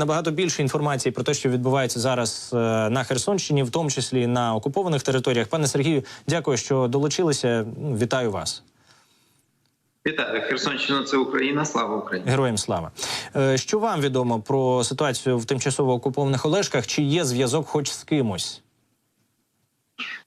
набагато більше інформації про те, що відбувається зараз е, на Херсонщині, в тому числі на окупованих територіях. Пане Сергію, дякую, що долучилися. Ну, Вітаю вас. Вітаю, Херсонщина це Україна. Слава Україні. Героям слава. Е, Що вам відомо про ситуацію в тимчасово окупованих Олешках? Чи є зв'язок хоч з кимось?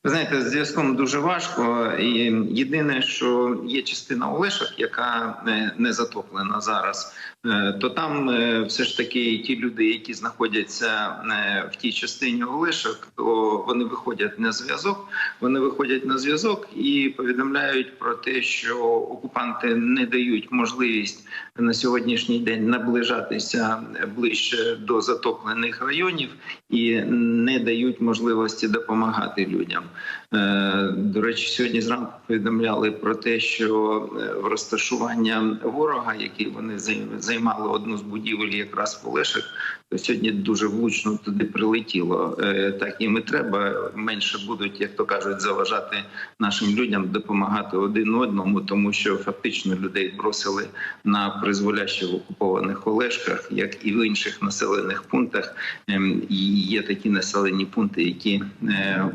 Ви знаєте, з зв'язком дуже важко. І єдине, що є частина Олешок, яка не, не затоплена зараз, е, то там е, все ж таки ті люди, які знаходяться е, в тій частині Олешок, то вони виходять на зв'язок. Вони виходять на зв'язок і повідомляють про те, що окупанти не дають можливість на сьогоднішній день наближатися ближче до затоплених районів і не дають можливості допомагати людям. Е, До речі, сьогодні зранку повідомляли про те, що е, в розташування ворога, який вони займали одну з будівель, якраз в Олешах, то сьогодні дуже влучно туди прилетіло. Е, Так їм і треба менше будуть, як то кажуть, заважати нашим людям допомагати один одному, тому що фактично людей бросили на призволяще в окупованих Олешках, як і в інших населених пунктах. Ем, І є такі населені пункти, які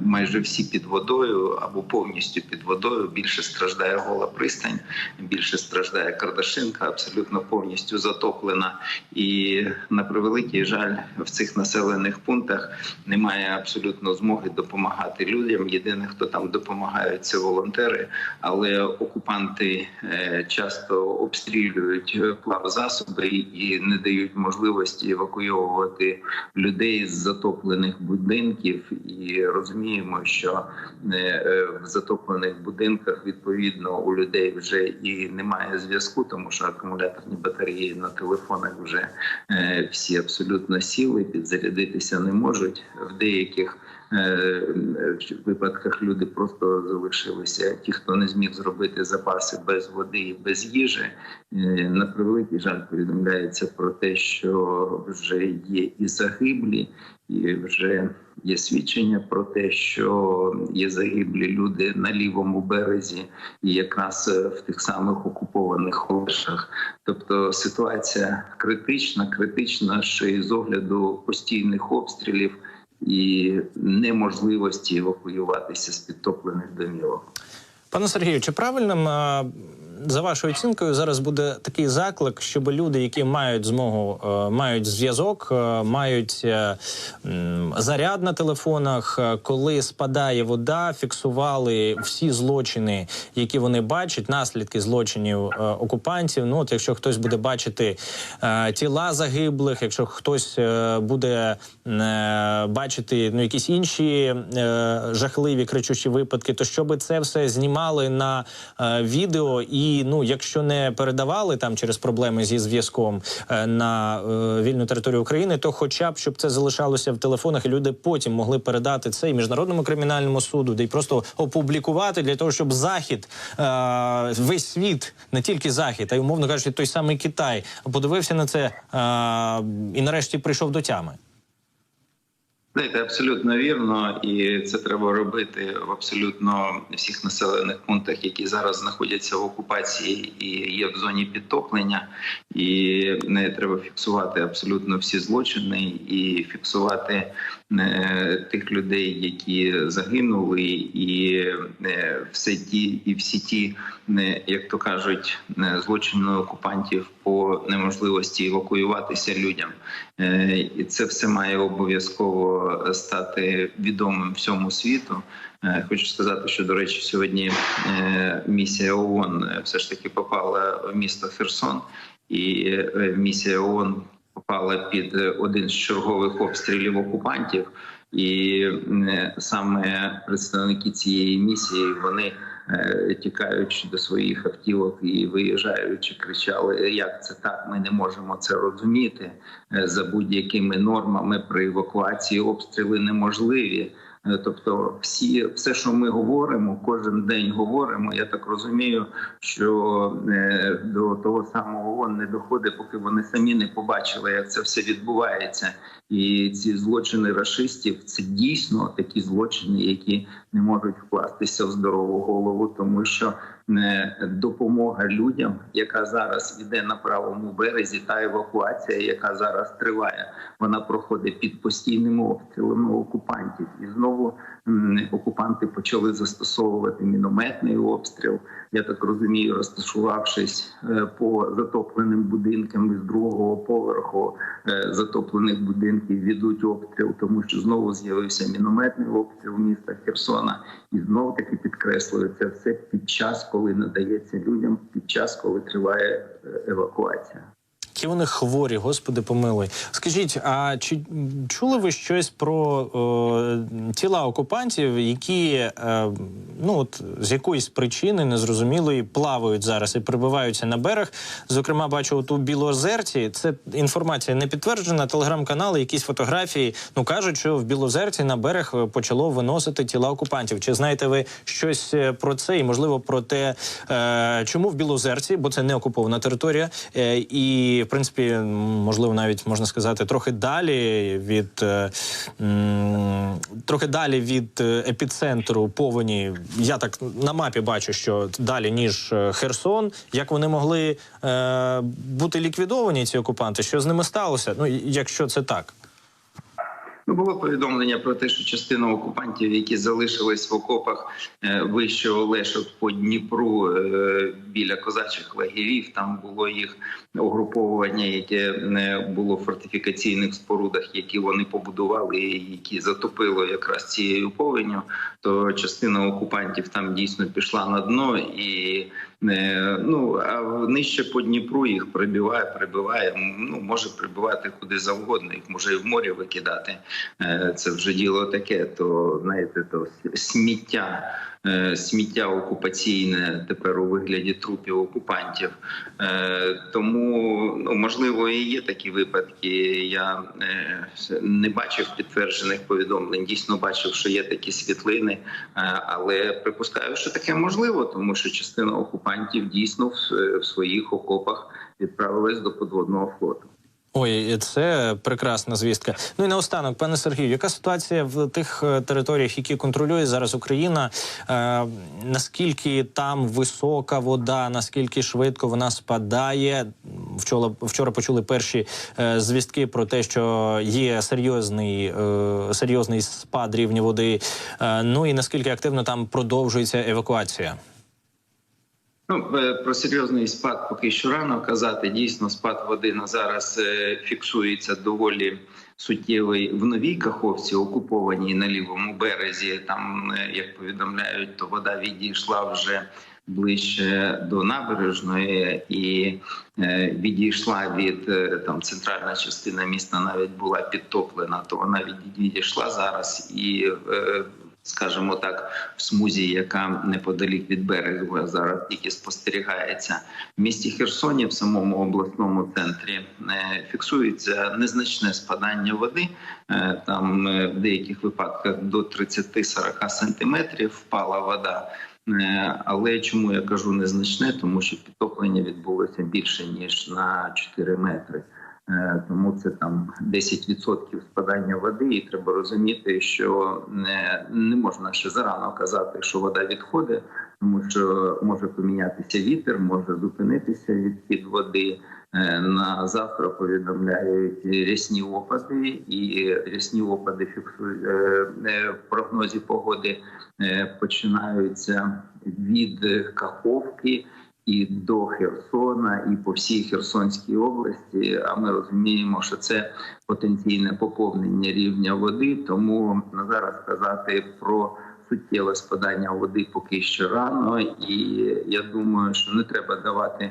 майже всі під водою або повністю під водою. Більше страждає гола пристань, більше страждає Кардашинка, абсолютно повністю затоплена. І на превеликий жаль, в цих населених пунктах немає абсолютно змоги допомагати людям. Єдине, хто там допомагає, це волонтери, але окупанти е, часто обстрілюють е, плавзасоби і не дають можливості евакуйовувати людей з затоплених будинків. І розуміємо, що е, е, в затоплених будинках відповідно у людей вже і немає зв'язку, тому що акумуляторні батареї на телефонах вже е, всі абсолютно сіли, підзарядитися не можуть в деяких. Е, Випадках люди просто залишилися. Ті, хто не зміг зробити запаси без води і без їжі, Е, на превеликий жаль повідомляється про те, що вже є і загиблі, і вже є свідчення про те, що є загиблі люди на лівому березі, і якраз е, в тих самих окупованих Олешах. Тобто ситуація критична, критична ще й з огляду постійних обстрілів і неможливості евакуюватися з підтоплених домівок. Пане Сергію, чи правильним е, за вашою оцінкою зараз буде такий заклик, щоб люди, які мають змогу, е, мають зв'язок, е, мають е, заряд на телефонах, коли спадає вода, фіксували всі злочини, які вони бачать, наслідки злочинів окупантів. Ну от якщо хтось буде бачити тіла загиблих, якщо хтось буде бачити ну якісь інші жахливі кричущі випадки, то щоб це все знімали на відео і ну, якщо не передавали там через проблеми зі зв'язком е, на е, вільну територію України, то хоча б щоб це залишалося в телефонах, і люди потім могли передати це і міжнародному кримінальному суду, де й просто опублікувати для того, щоб захід е, весь світ, не тільки захід, а й умовно кажучи, той самий Китай подивився на це е, і нарешті прийшов до тями. Знаєте, абсолютно вірно, і це треба робити в абсолютно всіх населених пунктах, які зараз знаходяться в окупації і є в зоні підтоплення. І не треба фіксувати абсолютно всі злочини і фіксувати е, тих людей, які загинули, і е, все ті, і всі ті, е, як то кажуть, е, злочини окупантів по неможливості евакуюватися людям. Е, І це все має обов'язково стати відомим всьому світу. Е, Хочу сказати, що до речі, сьогодні е, місія ООН е, все ж таки попала в місто Херсон, і е, місія ООН попала під е, один з чергових обстрілів окупантів. І е, саме представники цієї місії вони е, тікаючи до своїх автівок і виїжджаючи, кричали: як це так? Ми не можемо це розуміти. Е, За будь-якими нормами при евакуації обстріли неможливі. Е, Тобто, всі, все, що ми говоримо, кожен день говоримо. Я так розумію, що е, до того самого ООН не доходить, поки вони самі не побачили, як це все відбувається. І ці злочини расистів це дійсно такі злочини, які не можуть вкластися в здорову голову, тому що е, допомога людям, яка зараз іде на правому березі, та евакуація, яка зараз триває, вона проходить під постійними обстрілами окупантів, і знову окупанти почали застосовувати мінометний обстріл. Я так розумію, розташувавшись е, по затопленим будинкам із другого поверху е, затоплених будинків, ведуть обстріл, тому що знову з'явився мінометний обстріл міста Херсона, і знову таки підкреслюю, це все під час, коли надається людям, під час, коли триває е, евакуація. Які вони хворі, господи помилуй. Скажіть, а чи чули ви щось про о, тіла окупантів, які е, ну от з якоїсь причини незрозумілої плавають зараз і прибиваються на берег? Зокрема, бачу от у Білозерці. Це інформація не підтверджена. Телеграм-канали, якісь фотографії. Ну кажуть, що в Білозерці на берег е, почало виносити тіла окупантів. Чи знаєте ви щось е, про це? І можливо про те, е, чому в Білозерці, бо це не окупована територія, е, і в принципі, можливо, навіть можна сказати, трохи далі від е, трохи далі від е, епіцентру повені. Я так на мапі бачу, що далі ніж е, Херсон. Як вони могли е, бути ліквідовані, ці окупанти? Що з ними сталося? Ну, якщо це так. Ну, було повідомлення про те, що частина окупантів, які залишились в окопах е, вище Олешок по Дніпру е, біля козачих лагерів, там було їх угруповування, яке не було в фортифікаційних спорудах, які вони побудували, які затопило якраз цією повеню. То частина окупантів там дійсно пішла на дно і. Е, Ну а нижче по Дніпру їх прибиває, прибиває. Ну може прибивати куди завгодно, їх може і в морі викидати. Е, Це вже діло таке. То знаєте, то сміття, сміття окупаційне тепер у вигляді трупів окупантів. Е, Тому ну можливо і є такі випадки. Я е, не бачив підтверджених повідомлень. Дійсно бачив, що є такі світлини, е, але припускаю, що таке можливо, тому що частина окупантів дійсно в своїх окопах відправилась до подводного флоту. Ой, це прекрасна звістка. Ну і наостанок, пане Сергію, яка ситуація в тих е, територіях, які контролює зараз Україна? Е, наскільки там висока вода, наскільки швидко вона спадає? Вчора, вчора почули перші е, звістки про те, що є серйозний, е, серйозний спад рівня води. Е, ну і наскільки активно там продовжується евакуація? Ну е, про серйозний спад поки що рано казати. Дійсно, спад води на зараз е, фіксується доволі суттєвий в новій каховці, окупованій на лівому березі. Там, е, як повідомляють, то вода відійшла вже ближче до набережної і відійшла від там центральна частина міста, навіть була підтоплена. То вона відійшла зараз і. Скажімо так, в смузі, яка неподалік від берега зараз тільки спостерігається в місті Херсоні, в самому обласному центрі е, фіксується незначне спадання води. Е, Там е, в деяких випадках до 30-40 сантиметрів впала вода. Але чому я кажу незначне? Тому що підтоплення відбулося більше ніж на 4 метри. Е, Тому це там 10% спадання води, і треба розуміти, що не, не можна ще зарано казати, що вода відходить, тому що може помінятися вітер, може зупинитися відхід води. Е, На завтра повідомляють рясні опади, і рясні опади фіксують е, в прогнозі погоди починаються від Каховки і до Херсона, і по всій Херсонській області. А ми розуміємо, що це потенційне поповнення рівня води. Тому на зараз сказати про суттєве спадання води поки що рано, і я думаю, що не треба давати.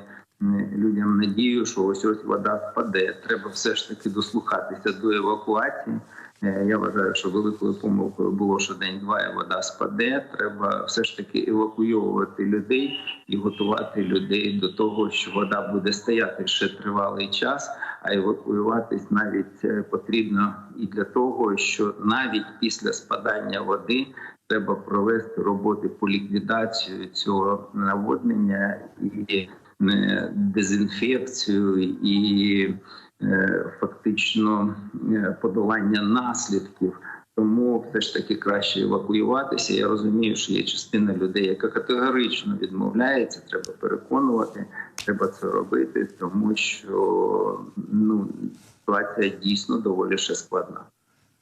Людям надію, що ось ось вода спаде. Треба все ж таки дослухатися до евакуації. Е, Я вважаю, що великою помилкою було, що день-два і вода спаде. Треба все ж таки евакуйовувати людей і готувати людей до того, що вода буде стояти ще тривалий час. А евакуюватись навіть е, потрібно і для того, що навіть після спадання води треба провести роботи по ліквідації цього наводнення і е, дезінфекцію і фактично е, подолання наслідків Тому все ж таки краще евакуюватися. Я розумію, що є частина людей, яка категорично відмовляється. Треба переконувати, треба це робити, тому що ну ситуація дійсно доволі ще складна.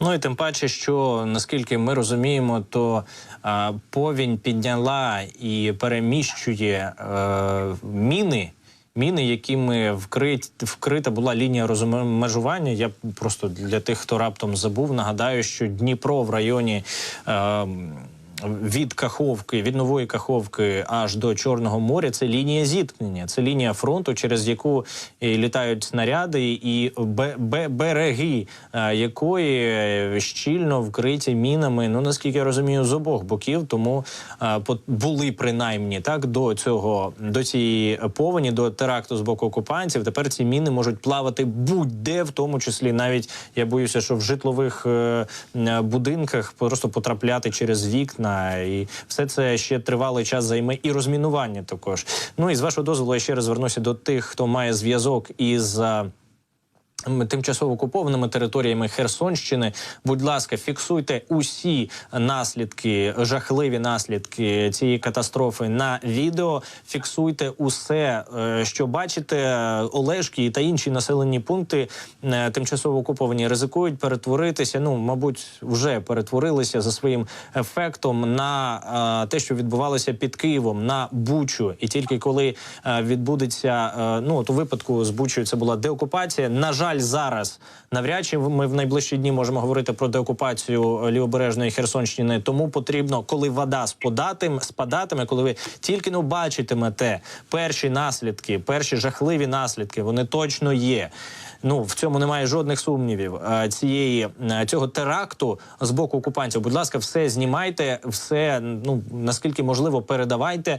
Ну і тим паче, що наскільки ми розуміємо, то а, повінь підняла і переміщує е, міни. Міни, якими вкрит, вкрита була лінія розмежування. Я просто для тих, хто раптом забув, нагадаю, що Дніпро в районі е, від Каховки, від нової Каховки аж до Чорного моря це лінія зіткнення, це лінія фронту, через яку літають снаряди, і бе- бе- береги е, якої е, щільно вкриті мінами. Ну наскільки я розумію, з обох боків. Тому е, були принаймні так до цього до цієї повені, до теракту з боку окупантів. Тепер ці міни можуть плавати будь-де, в тому числі навіть я боюся, що в житлових е, е, будинках просто потрапляти через вікна, і все це ще тривалий час займе і розмінування також. Ну і з вашого дозволу я ще раз звернуся до тих, хто має зв'язок із. Тимчасово окупованими територіями Херсонщини, будь ласка, фіксуйте усі наслідки, жахливі наслідки цієї катастрофи на відео. Фіксуйте усе, е, що бачите. Олешки та інші населені пункти е, тимчасово окуповані ризикують перетворитися. Ну, мабуть, вже перетворилися за своїм ефектом на е, те, що відбувалося під Києвом, на Бучу. І тільки коли відбудеться, ну от у випадку з Бучою це була деокупація. На жаль, зараз навряд чи ми в найближчі дні можемо говорити про деокупацію лівобережної Херсонщини. Тому потрібно, коли вода спадатиме, спадатиме, коли ви тільки не бачитимете перші наслідки, перші жахливі наслідки, вони точно є. Ну в цьому немає жодних сумнівів. е, Цієї е, цього теракту з боку окупантів. Будь ласка, все знімайте, все ну наскільки можливо передавайте.